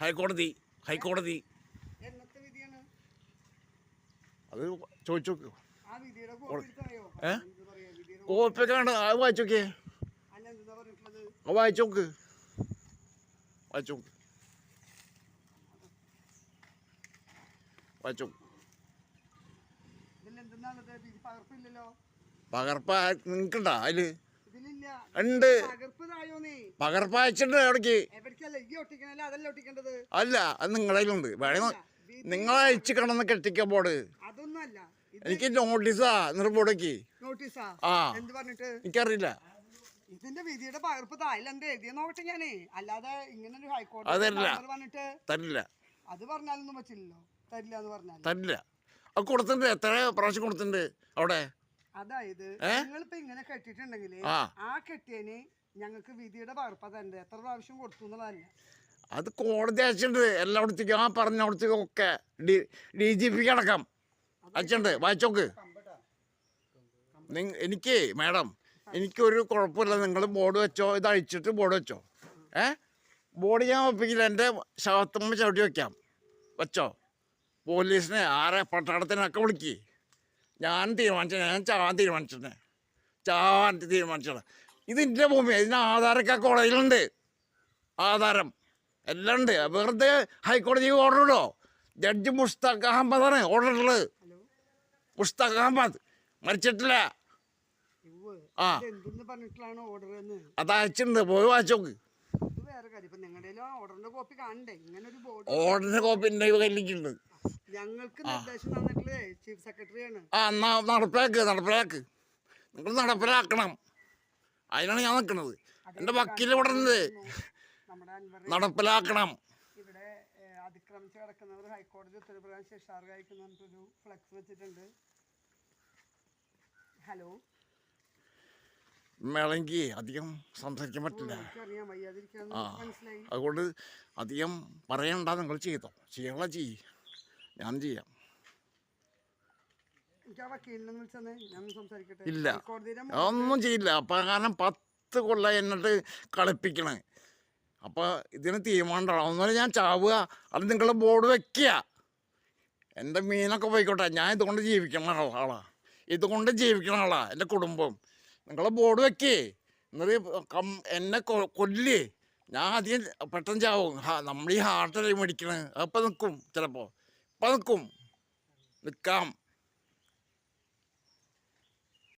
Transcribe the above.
ഹൈക്കോടതി ഹൈക്കോടതി. അത് ചോദിച്ചു. ഏ? കോപ്പിയൊക്കെയാണ് അത് വായിച്ചു നോക്കിയേ. അല്ല എന്താ പറഞ്ഞിട്ടുള്ളത്? അത് വായിച്ചു നോക്ക്. വായിച്ചു നോക്ക്. വായിച്ചു നോക്ക്. ഇതിൽ എന്തെന്നാണത് വിധി പകർപ്പില്ലല്ലോ. പകർപ്പ നിങ്ങൾക്കുണ്ടോ അതിൽ? ഉണ്ട്. പകർപ്പ് പകർപ്പ് അയച്ചിട്ടുണ്ട് എവിടേക്ക് അല്ല അത് നിങ്ങളതിലുണ്ട് വേണേ നിങ്ങൾ അയച്ചു കിടന്ന് കെട്ടിക്ക ബോർഡ്. അതൊന്നും എനിക്ക് നോട്ടീസാ നോട്ടീസാ? ആ. എനിക്കറിയില്ല. ഇതിന്റെ വിധിയുടെ പകർപ്പ് തായില്ല എന്താ എഴുതിയ നോക്കട്ടെ ഞാനേ. അല്ലാതെ ഇങ്ങനെ ഒരു ഹൈക്കോടതി. പറഞ്ഞിട്ട് തരില്ല. അത് പറഞ്ഞാലൊന്നും പറ്റില്ലല്ലോ. തരില്ല എന്ന് പറഞ്ഞാൽ തരില്ല. അത് കൊടുത്തിട്ടുണ്ട്. എത്ര പ്രാവശ്യം കൊടുത്തിട്ടുണ്ട് അവിടെ? അതായത് നിങ്ങളിപ്പോ ഇങ്ങനെ കെട്ടിട്ടുണ്ടെങ്കിൽ ആ. കെട്ടിയന് ഞങ്ങൾക്ക് വിധിയുടെ പകർപ്പ് തരണ്ടേ? എത്ര പ്രാവശ്യം കൊടുത്തു എന്നുള്ളതല്ല? അത് കോടതി അച്ഛണ്ട് എല്ലായിടത്തേക്കും ആ പറഞ്ഞ അവിടത്തേക്കും ഒക്കെ ഡി ഡി ജി പിക്ക് അടക്കം. അയച്ചിട്ടുണ്ട്. വായിച്ചോക്ക് എനിക്ക് മാഡം എനിക്കൊരു കുഴപ്പമില്ല. നിങ്ങൾ ബോർഡ് വെച്ചോ? ഇത് അഴിച്ചിട്ട് ബോർഡ് വെച്ചോ? ഏ? ബോർഡ് ഞാൻ ഒപ്പിക്കില്ല. എന്റെ ശവത്തമ്മ ചവിട്ടി വെക്കാം. വെച്ചോ? പോലീസിനെ ആരെ പട്ടാളത്തിനൊക്കെ വിളിക്ക്. ഞാൻ തീരുമാനിച്ചത് ഞാൻ ചാവാൻ തീരുമാനിച്ചത്. ചാവാൻ തീരുമാനിച്ചത്. ഇതിന്റെ ഭൂമി ഇതിന് ആധാരൊക്കെ കോളേജിലുണ്ട് ആധാരം. എല്ലാം ഉണ്ട്. വെറുതെ ഹൈക്കോടതി ഓർഡർ ഇടോ ജഡ്ജി മുഷ്താഖ് അഹമ്മദാണ് ഓർഡർ ഉള്ളത് മുഷ്താഖ് അഹമ്മദ്. മരിച്ചിട്ടില്ല. ആ. അത് അയച്ചിട്ടുണ്ട്. പോയി വായിച്ചോക്ക് ഓർഡറിന്റെ കോപ്പി കാണണ്ടേ? ഇങ്ങനെ ഞങ്ങൾക്ക് നിർദ്ദേശം തന്നിട്ടുള്ളത് ചീഫ് സെക്രട്ടറിയാണ് ആ എന്നാ നടപ്പിലാക്ക് നടപ്പിലാക്ക്. നിങ്ങൾ നടപ്പിലാക്കണം. അതിനാണ് ഞാൻ നിൽക്കുന്നത്. എന്റെ വക്കീൽ ഇവിടെ നടപ്പിലാക്കണം. ഇവിടെ ഏഹ്, അതിക്രമിച്ച് കിടക്കുന്നവർ ഹൈക്കോടതി ഉത്തരപ്രകാരം ഫ്ലെക്സ് വെച്ചിട്ടുണ്ട്. ഹലോ അധികം സംസാരിക്കാൻ പറ്റില്ല. അതുകൊണ്ട് അധികം പറയണ്ട നിങ്ങൾ ചെയ്തോ. ചെയ്യണ ചെയ്യ്. ഞാൻ ചെയ്യാം. ഇല്ല. ഒന്നും ചെയ്യില്ല. അപ്പം കാരണം പത്ത് കൊള്ള എന്നിട്ട് കളിപ്പിക്കണേ. അപ്പോൾ ഇതിന് തീരുമാനം ഒന്നുമില്ല ഞാൻ ചാവുക. അത് നിങ്ങളുടെ ബോർഡ് വെക്കുക. എന്റെ മീനൊക്കെ പോയിക്കോട്ടെ. ഞാൻ ഇതുകൊണ്ട് ജീവിക്കണ ആളാ. ഇതുകൊണ്ട് ജീവിക്കണ ആളാ. എന്റെ കുടുംബം. നിങ്ങളെ ബോർഡ് വെക്കേ. എന്നിട്ട് കം എന്നെ കൊല്ലേ. ഞാൻ അധികം പെട്ടെന്ന് ചാവും. നമ്മൾ ഈ ഹാർട്ട് ഹാർട്ടല്ലേ മേടിക്കണേ. അപ്പം നിൽക്കും ചിലപ്പോൾ ഇപ്പം നിൽക്കും നിൽക്കാം